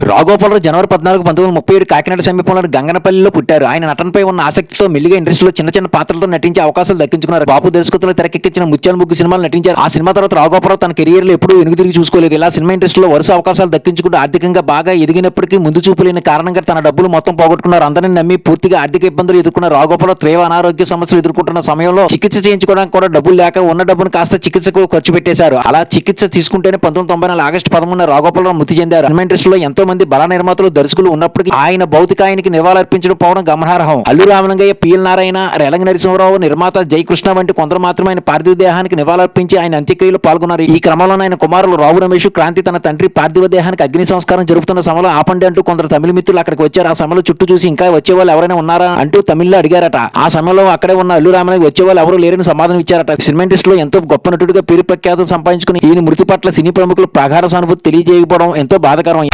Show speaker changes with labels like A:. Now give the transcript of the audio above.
A: రాఘోపాలరావు జనవరి పద్నాలుగు పంతొమ్మిది వందల ముప్పై ఏడు కాకినాడ సమీపంలోని గంగనపల్లిలో పుట్టారు. ఆయన నటనపై ఉన్న ఆసక్తితో మెల్లిగా ఇండస్ట్రీలో చిన్న చిన్న పాత్రలతో నటించే అవకాశాలు దక్కించుకున్నారు. బాబు దర్శకత్వంలో తెరకెక్కించిన ముత్యాల ముగ్గు సినిమాలు నటించారు. ఆ సినిమా తర్వాత రాఘోపాలరావు తన కెరియర్లో ఎప్పుడూ వెనుక తిరిగి చూసుకోలేదు. ఇలా సినిమా ఇండస్ట్రీలో వరుస అవకాశాలు దక్కించుకుంటూ ఆర్థికంగా బాగా ఎదిగినప్పటికీ ముందు చూపు లేని కారణంగా తన డబ్బులు మొత్తం పోగొట్టుకున్నారు. అందరిని నమ్మి పూర్తిగా ఆర్థిక ఇబ్బందులు ఎదుర్కొన్న రాఘోపాలరావు తీవ్ర అనారోగ్య సమస్యలు ఎదుర్కొంటున్న సమయంలో చికిత్స చేయించుకోవడానికి కూడా డబ్బులు లేక ఉన్న డబ్బును కాస్త చికిత్సకు ఖర్చు పెట్టేశారు. అలా చికిత్స తీసుకుంటేనే పంతొమ్మిది తొంభై నాలుగు ఆగస్టు పదమూడున రాఘోపాలరావు మృతి చెందారు. సినిమా ఇండస్ట్రీలో ఎంతో మంది బల నిర్మాతలు దర్శకులు ఉన్నప్పటికీ ఆయన భౌతికాయానికి నివాళులర్పించడం పోవడం గమనార్హం. అల్లు రామలింగయ్య పిఎల్ నారాయణ రెలంగ నరసింహరావు నిర్మాత జయకృష్ణ వంటి కొందరు మాత్రమే ఆయన పార్థివ దేహానికి నివాళులర్పించి ఆయన అంత్యక్రియలు పాల్గొన్నారు. ఈ క్రమంలో ఆయన కుమారులు రావు రమేష్ క్రాంతి తన తండ్రి పార్థివ దేహానికి అగ్ని సంస్కారం జరుపుతున్న సమయంలో ఆపండి అంటూ కొందరు తమిళ మిత్రులు అక్కడికి వచ్చారు. ఆ సమయంలో చుట్టూ చూసి ఇంకా వచ్చే వాళ్ళు ఎవరైనా ఉన్నారా అంటూ తమిళ్ళో అడిగారట. ఆ సమయంలో అక్కడే ఉన్న అల్లు రామలింగ వచ్చే వాళ్ళు ఎవరు లేరని సమాధానం ఇచ్చారట. సినిమాటిస్ట్లో ఎంతో గొప్ప నటుడిగా పేరు ప్రఖ్యాతం సంపాదించుకుని ఈయన మృతి పట్ల సినీ ప్రముఖులు ప్రగాఢ సానుభూతి తెలియజేయకపోవడం ఎంతో బాధకరం